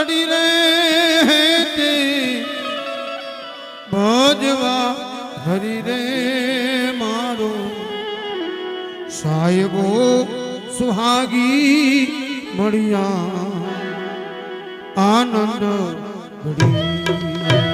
ઘડી રે તે ભજવા હરી રે મારો. સાહેબો સુહાગી મળ્યા. આનંદ ઘડી.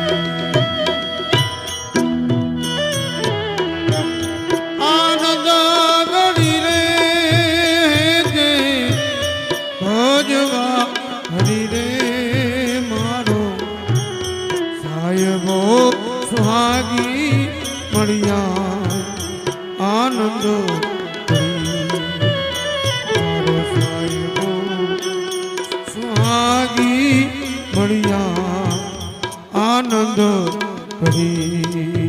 ફળિયા આનંદ. ફાગી મળ્યા આનંદ ભરી.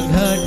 घट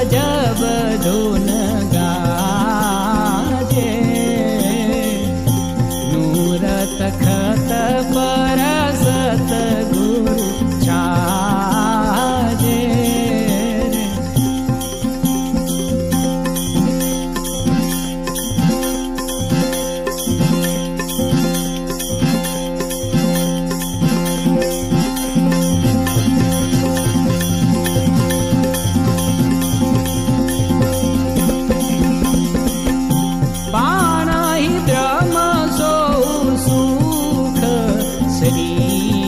अजब city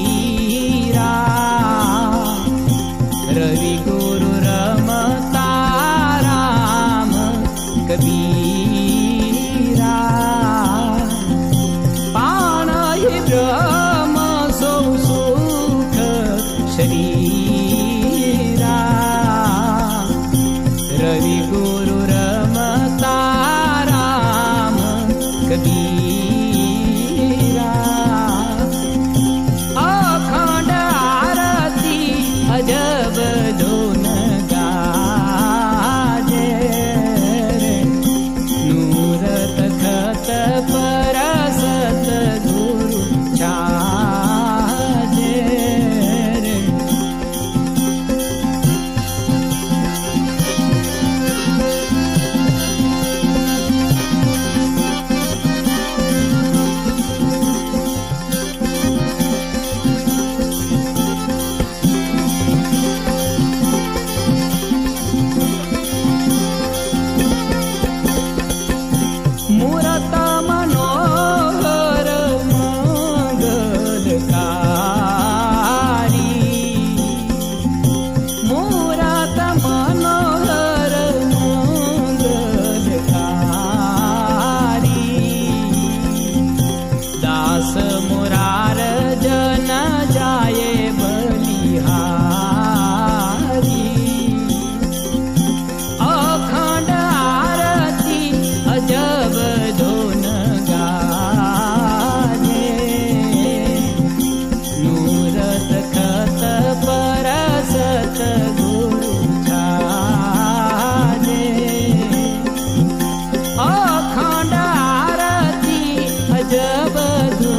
bad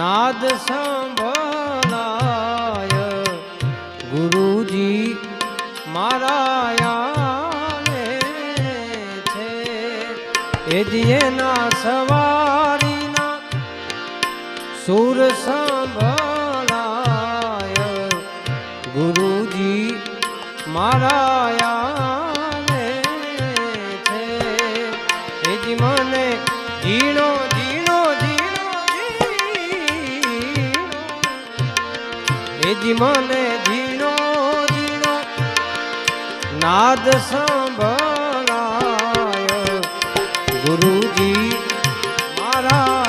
નાદ સંભળાય. ગુરુજી મારાયા છે. છે એજી એના સવારીના સુર સંભળાય એજ મને ઝીણો ઝીણો નાદ સંભળાય. ગુરુજી મારા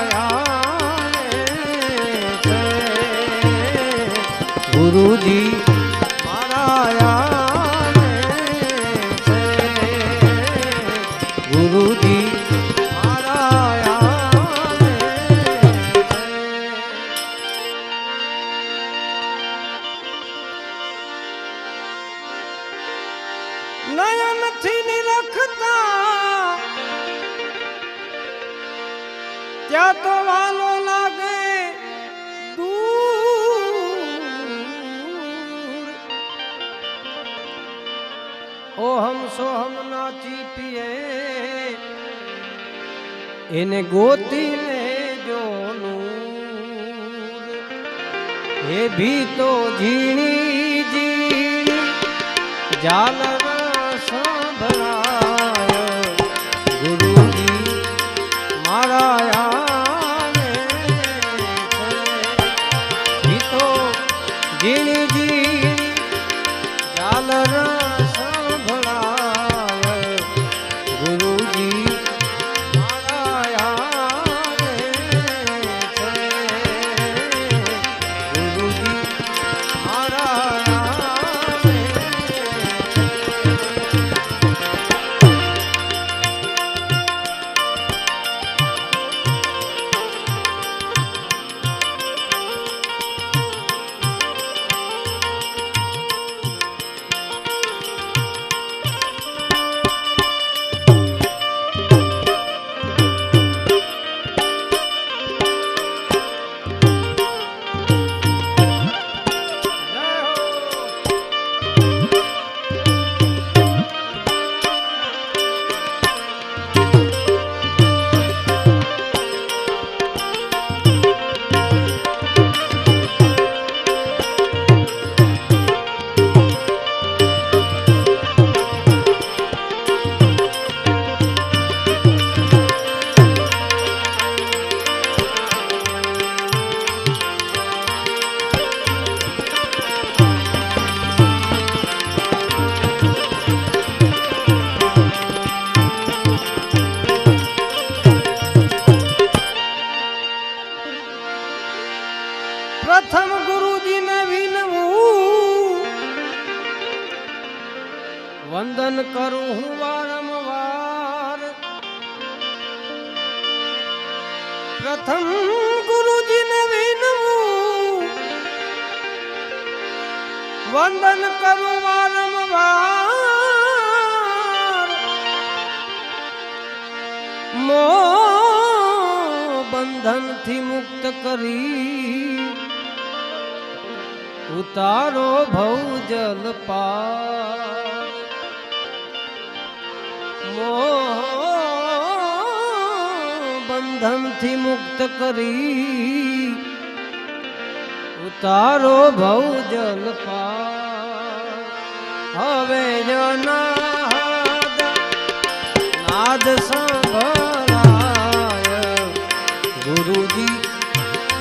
ગુરુજી નયનથી નિરખતા. ત્યાં તો વાલો લાગે દૂર. ઓ હમ સો હમ નાચી પીએ એને ગોતી લેજો નૂર એ ભી તો ઝીણી ઝીણી જાલર ઝીણી મુક્ત કરી. ઉતારો ભવ જલ પા મોહ બંધનથી મુક્ત કરી. ઉતારો ભવ જલ પા હવે જનાદ નાદ સાંભળાય. ગુરુજી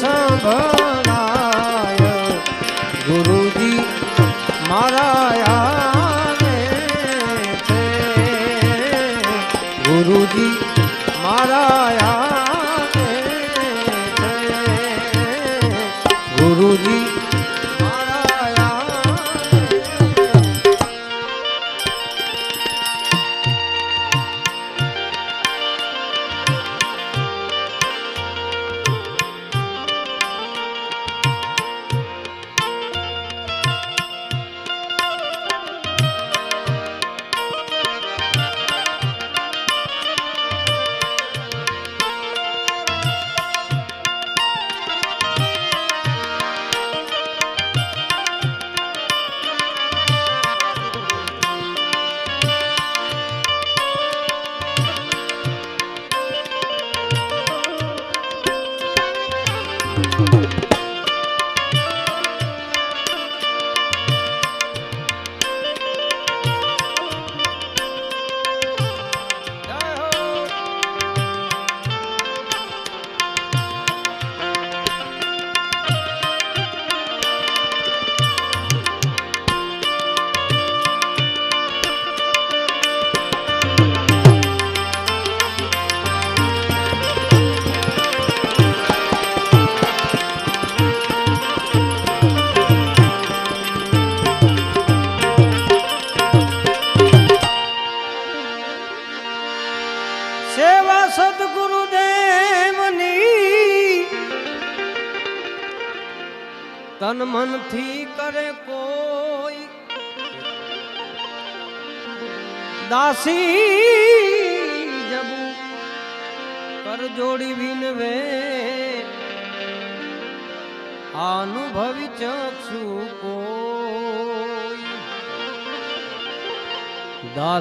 સંભળાય. ગુરુજી મારા છે. ગુરુજી મારા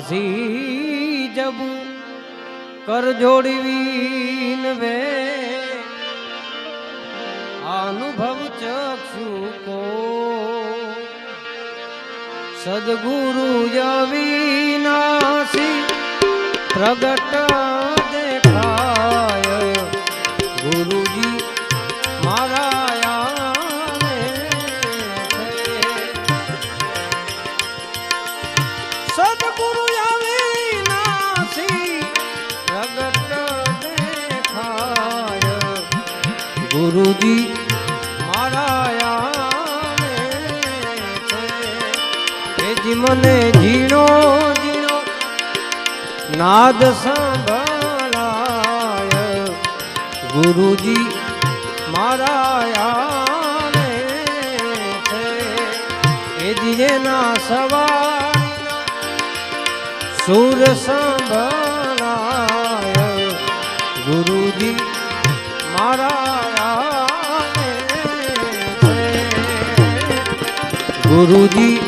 ઝી જબુ કર જોડવીન વે અનુભવ ચક્ષુ કો સદગુરુ જવિનાશી પ્રગટ સુધી મારા મને ઝીણો ઝીણો નાદ સંભળાય. ગુરુજી મારા એ દિનેના સવાર સુર સંભળાય. ગુરુજી મારા ગુરુજી.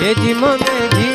એ જી મને જી